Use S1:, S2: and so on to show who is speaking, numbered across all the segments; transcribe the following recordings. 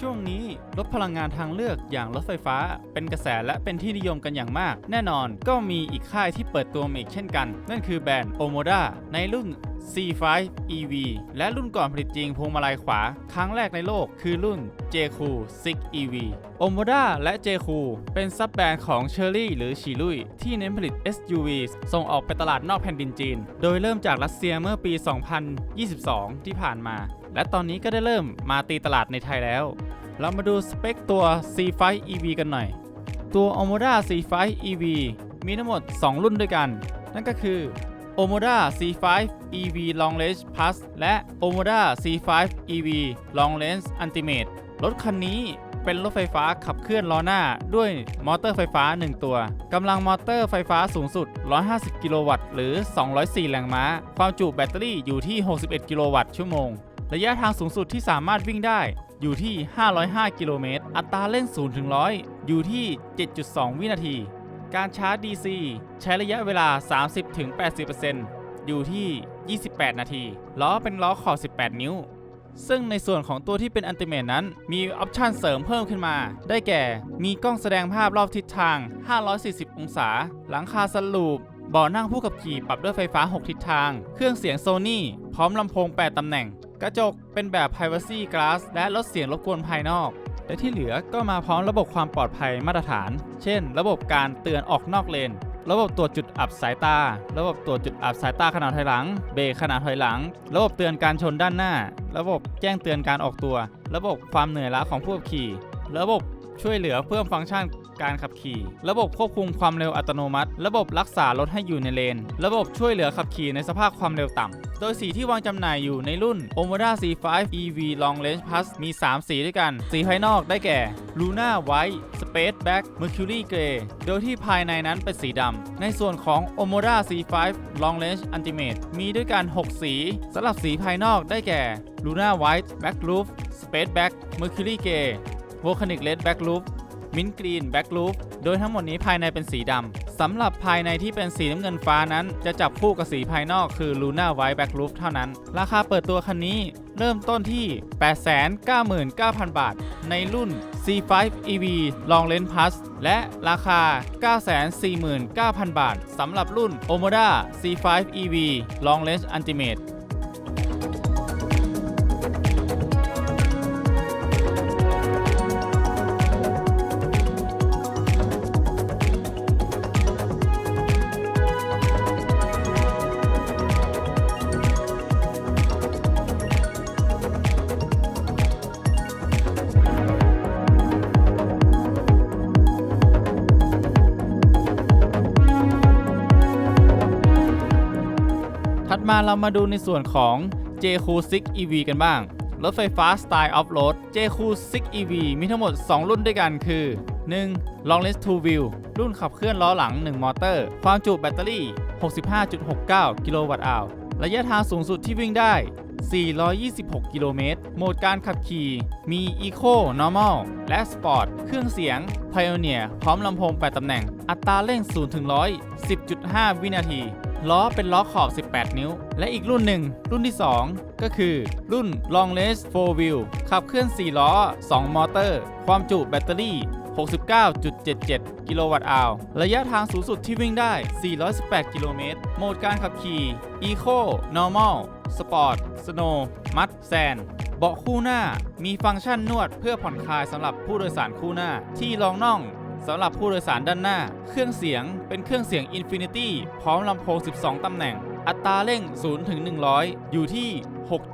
S1: ช่วงนี้รถพลังงานทางเลือกอย่างรถไฟฟ้า เป็นกระแสและเป็นที่นิยมกันอย่างมาก แน่นอนก็มีอีกค่ายที่เปิดตัวมาอีกเช่นกัน นั่นคือแบรนด์ Omoda ในรุ่น C5 EV และรุ่นก่อนผลิตจริงพวงมาลัยขวา ครั้งแรกในโลกคือรุ่น j c o 6 EV Omoda และ j c o เป็นซับแบรนด์ของ Chery หรือชีลุยที่เน้นผลิต SUV ส่งออกไปตลาดนอกแผ่นดินจีน โดยเริ่มจากรัสเซียเมื่อปี 2022 ที่ผ่านมา และตอนนี้ก็ได้เริ่มมาตีตลาดในไทยแล้ว เรามาดูสเปคตัว C5 EV กันหน่อย ตัว Omoda C5 EV มีทั้งหมด 2 รุ่นด้วยกัน นั่นก็คือ Omoda C5 EV Long Range Plus และ Omoda C5 EV Long Range Ultimate รถคันนี้เป็นรถไฟฟ้าขับเคลื่อนล้อหน้าด้วยมอเตอร์ไฟฟ้า 1 ตัว กำลังมอเตอร์ไฟฟ้าสูงสุด 150 กิโลวัตต์ หรือ 204 แรงม้า ความจุแบตเตอรี่อยู่ที่ 61 กิโลวัตต์ชั่วโมง ระยะทางสูงสุดที่สามารถวิ่งได้ อยู่ที่ 505 กิโลเมตร อัตราเร่ง0ถึง100 อยู่ที่ 7.2 วินาที การชาร์จ DC ใช้ระยะเวลา 30-80%อยู่ที่ 28 นาที ล้อเป็นล้อขอบ 18 นิ้ว ซึ่งในส่วนของตัวที่เป็นอันติเมตนั้น มีออปชันเสริมเพิ่มขึ้นมา ได้แก่ มีกล้องแสดงภาพรอบทิศทาง 540 องศา หลังคาสลูปเบาะนั่งผู้ขับขี่ปรับด้วยไฟฟ้า 6 ทิศทาง เครื่องเสียงโซนี่พร้อมลำโพง 8 ตำแหน่ง กระจกเป็นแบบ Privacy Glass และลดเสียงรบกวนภายนอก และที่เหลือก็มาพร้อมระบบความปลอดภัยมาตรฐาน เช่น ระบบการเตือนออกนอกเลน ระบบตรวจจุดอับสายตา ระบบตรวจจุดอับสายตาขณะถอยหลัง เบรกขณะถอยหลัง ระบบเตือนการชนด้านหน้า ระบบแจ้งเตือนการออกตัว ระบบความเหนื่อยล้าของผู้ขับขี่ ระบบช่วยเหลือเพิ่มฟังก์ชัน การขับขี่ ระบบควบคุมความเร็วอัตโนมัติ ระบบรักษารถให้อยู่ในเลน ระบบช่วยเหลือขับขี่ในสภาพความเร็วต่ำ โดยสีที่วางจำหน่ายอยู่ในรุ่น Omoda C5 EV Long Range Plus มี 3 สีด้วยกัน สีภายนอกได้แก่ Luna White Space Black Mercury Grey โดยที่ภายในนั้นเป็นสีดำ ในส่วนของ Omoda C5 Long Range Ultimate มีด้วยกัน 6 สีสำหรับสีภายนอกได้แก่ Luna White Black Roof Space Black Mercury Grey Volcanic Red Black Roof มินกรีนแบ็กลูฟโดยทั้งหมดนี้ภายในเป็นสีดำสำหรับภายในที่เป็นสีน้ำเงินฟ้านั้น จะจับคู่กับสีภายนอกคือ Luna White Black Roof เท่านั้น ราคาเปิดตัวคันนี้เริ่มต้นที่ 899,000 บาท ในรุ่น C5 EV Long Range Plus และราคา 949,000 บาทสำหรับรุ่น Omoda C5 EV Long Range Ultimate ถัดมาเรามาดูในส่วนของ j c o 6 EV กันบ้าง รถไฟฟ้าสไตล์ออฟโรด j c o 6 EV มีทั้งหมด 2 รุ่นด้วยกันคือ 1. Long Range 2 Wheel รุ่นขับเคลื่อนล้อหลัง 1 มอเตอร์ ความจุแบตเตอรี่ 65.69 กิโลวัตต์อาวระยะทางสูงสุดที่วิ่งได้ 426 กิโลเมตร โหมดการขับขี่ มี Eco Normal และ Sport เครื่องเสียง Pioneer พร้อมลำโพง 8 ตำแหน่ง อัตราเร่ง 0 ถึง 100 10.5 วินาที ล้อเป็นล้อขอบ 18 นิ้ว และอีกรุ่นหนึ่ง รุ่นที่ 2 ก็คือรุ่น Long Range 4 Wheel ขับเคลื่อน 4 ล้อ 2 มอเตอร์ ความจุแบตเตอรี่ 69.77 กิโลวัตต์อาวระยะทางสูงสุดที่วิ่งได้ 418 กิโลเมตร โหมดการขับขี่ Eco Normal Sport Snow Mud Sand เบาะคู่หน้ามีฟังก์ชันนวดเพื่อผ่อนคลายสำหรับผู้โดยสารคู่หน้าที่รองน่อง สำหรับผู้โดยสารด้านหน้า เครื่องเสียงเป็นเครื่องเสียง Infinity พร้อมลำโพง 12 ตำแหน่ง อัตราเร่ง 0 ถึง 100 อยู่ที่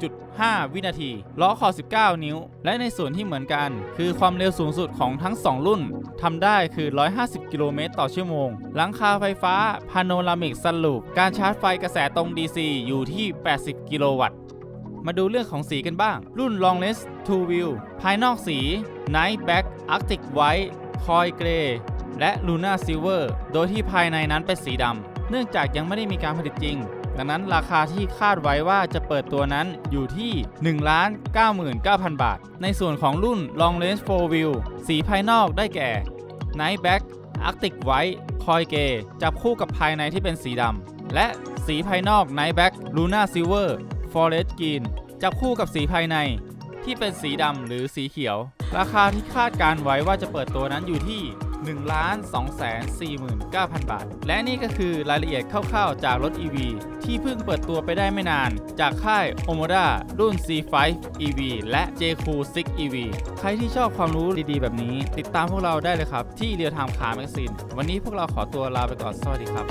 S1: 6.5 วินาที ล้อขอบ19 นิ้ว และในส่วนที่เหมือนกัน คือความเร็วสูงสุดของทั้ง 2 รุ่น ทำได้คือ 150 กิโลเมตรต่อชั่วโมง หลังคาไฟฟ้าพาโนรามิกซันลูป การชาร์จไฟกระแสตรง DC อยู่ที่ 80 กิโลวัตต์มาดูเรื่องของสีกันบ้าง รุ่น Long Range 2 Wheel ภายนอกสี Night Black Arctic White Coil Grey และ Luna Silver โดยที่ภายในนั้นเป็นสีดำ เนื่องจากยังไม่ได้มีการผลิตจริง ดังนั้นราคาที่คาดไว้ว่าจะเปิดตัวนั้นอยู่ที่ 1,99,000 บาท ในส่วนของรุ่น Long Range 4 Wheel สีภายนอกได้แก่ Night Black Arctic White Coil Grey จับคู่กับภายในที่เป็นสีดำ และสีภายนอก Night Black Luna Silver Forest Green จับคู่กับสีภายในที่เป็นสีดำหรือสีเขียว ราคาที่คาดการไว้ว่าจะเปิดตัวนั้นอยู่ที่ 1 2 4 9 0 0 0 บาท และนี่ก็คือรายละเอียดคร่าวๆ จากรถ EV ที่เพิ่งเปิดตัวไปได้ไม่นาน จากค่าย Omoda รุ่น C5 EV และ JQ 6 EV ใครที่ชอบความรู้ดีๆ แบบนี้ ติดตามพวกเราได้เลยครับ ที่เรียวท m มคาแมกซีนวันนี้พวกเราขอตัวลาไปก่อน สวัสดีครับ